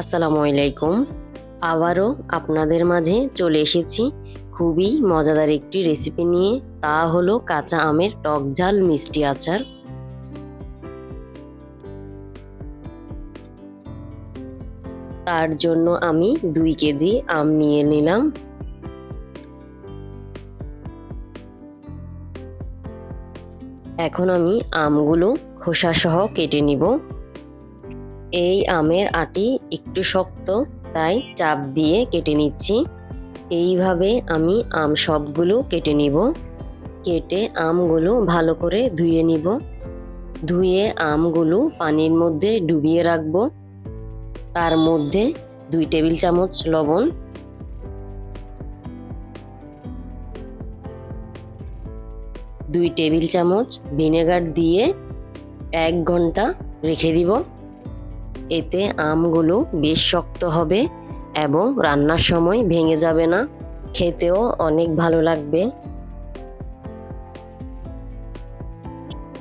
আসসালামু আলাইকুম। আবারও আপনাদের মাঝে চলে এসেছি খুবই মজাদার একটি রেসিপি নিয়ে, তা হলো কাঁচা আমের টক ঝাল মিষ্টি আচার। তার জন্য আমি দুই কেজি আম নিয়ে নিলাম। এখন আমি আমগুলো খোসা সহ কেটে নিব। এই আমের আটি একটু শক্ত, তাই চাপ দিয়ে কেটে নিচ্ছি। এইভাবে আমি আম সবগুলো কেটে নিব। কেটে আমগুলো ভালো করে ধুয়ে নিব। ধুয়ে আমগুলো পানির মধ্যে ডুবিয়ে রাখব। তার মধ্যে দুই টেবিল চামচ লবণ। দুই টেবিল চামচ ভিনেগার দিয়ে এক ঘণ্টা রেখে দিব। এতে আমগুলো বেশ শক্ত হবে এবং রান্নার সময় ভেঙে যাবে না। খেতেও অনেক ভালো লাগবে।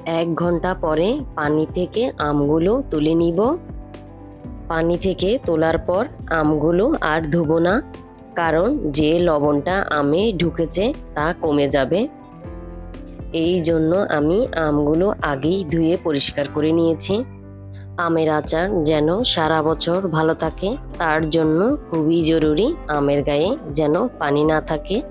এক ঘণ্টা পরে পানি থেকে আমগুলো তুলে নিব। পানি থেকে তোলার পর আমগুলো আর ধুবো না, কারণ যে লবণটা আমে ঢুকেছে তা কমে যাবে। এই জন্য আমি আমগুলো আগেই ধুয়ে পরিষ্কার করে নিয়েছি। আমের আচার যেন সারা বছর ভালো থাকে, তার জন্য খুবই জরুরি আমের গায়ে যেন পানি না থাকে।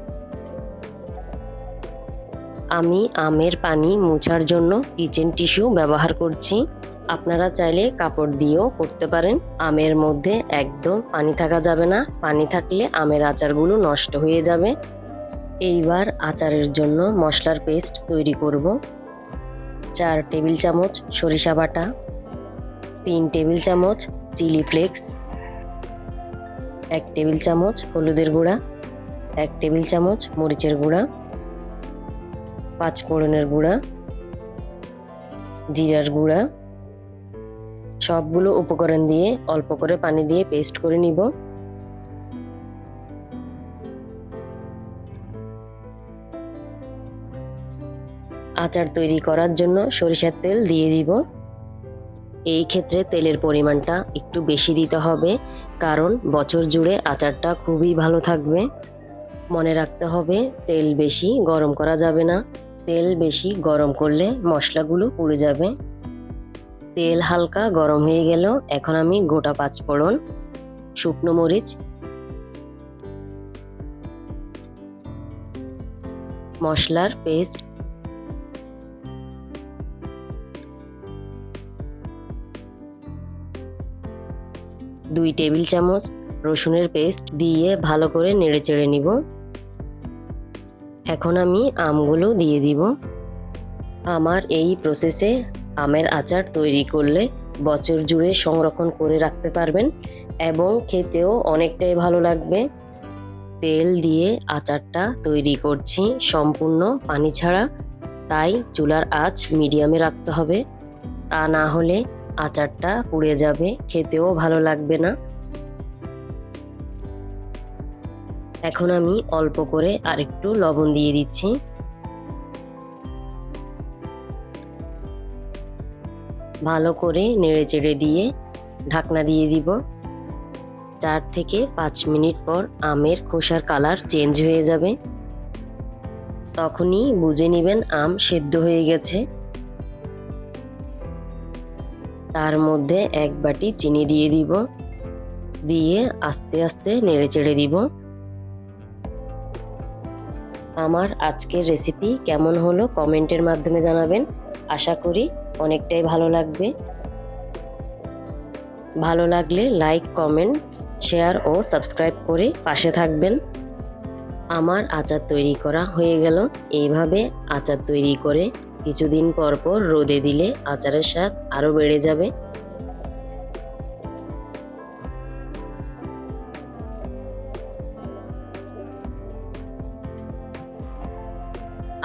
আমি আমের পানি মোছার জন্য কিচেন টিস্যু ব্যবহার করছি। আপনারা চাইলে কাপড় দিয়েও করতে পারেন। আমের মধ্যে একদম পানি থাকা যাবে না। পানি থাকলে আমের আচারগুলো নষ্ট হয়ে যাবে। এইবার আচারের জন্য মশলার পেস্ট তৈরি করব। চার টেবিল চামচ সরিষা বাটা। তিন টেবিল চামচ চিলি ফ্লেক্স, এক টেবিল চামচ হলুদের গুঁড়া, এক টেবিল চামচ মরিচের গুঁড়া, পাঁচ ফোড়নের গুঁড়া, জিরার গুঁড়া। সবগুলো উপকরণ দিয়ে অল্প করে পানি দিয়ে পেস্ট করে নিব। আচার তৈরি করার জন্য সরিষার তেল দিয়ে দিব। এই ক্ষেত্রে তেলের পরিমাণটা একটু বেশি দিতে হবে, কারণ বছর জুড়ে আচারটা খুবই ভালো থাকবে। মনে রাখতে হবে, তেল বেশি গরম করা যাবে না। তেল বেশি গরম করলে মশলাগুলো পুড়ে যাবে। তেল হালকা গরম হয়ে গেল, এখন আমি গোটা পাঁচ ফোড়ন শুকনো মরিচ, মশলার পেস্ট দুই টেবিল চামচ রসুনের পেস্ট দিয়ে ভালো করে নেড়ে চেড়ে নিব। এখন আমি আমগুলো দিয়ে দিব। আমার এই প্রসেসে আমের আচার তৈরি করলে বছর জুড়ে সংরক্ষণ করে রাখতে পারবেন এবং খেতেও অনেকটাই ভালো লাগবে। তেল দিয়ে আচারটা তৈরি করছি সম্পূর্ণ পানি ছাড়া, তাই চুলার আঁচ মিডিয়ামে রাখতে হবে। তা না হলে আচারটা পুড়ে যাবে, খেতেও ভালো লাগবে না। এখন আমি অল্প করে আরেকটু লবণ দিয়ে দিচ্ছি। ভালো করে নেড়ে চেড়ে দিয়ে ঢাকনা দিয়ে দিব। চার থেকে পাঁচ মিনিট পর আমের খোসার কালার চেঞ্জ হয়ে যাবে। তখনই বুঝে নেবেন আম সেদ্ধ হয়ে গেছে। তার মধ্যে এক বাটি চিনি দিয়ে দিব। দিয়ে আস্তে আস্তে নেড়ে চেড়ে দিব। আমার আজকের রেসিপি কেমন হলো কমেন্টের মাধ্যমে জানাবেন। আশা করি অনেকটাই ভালো লাগবে। ভালো লাগলে লাইক কমেন্ট শেয়ার ও সাবস্ক্রাইব করে পাশে থাকবেন। আমার আচার তৈরি করা হয়ে গেল। এইভাবে আচার তৈরি করে কিছুদিন পর পর রোদে দিলে আচারের স্বাদ আরও বেড়ে যাবে।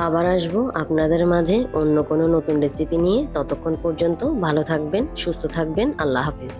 আবার আসব আপনাদের মাঝে অন্য কোনো নতুন রেসিপি নিয়ে। ততক্ষণ পর্যন্ত ভালো থাকবেন, সুস্থ থাকবেন। আল্লাহ হাফিজ।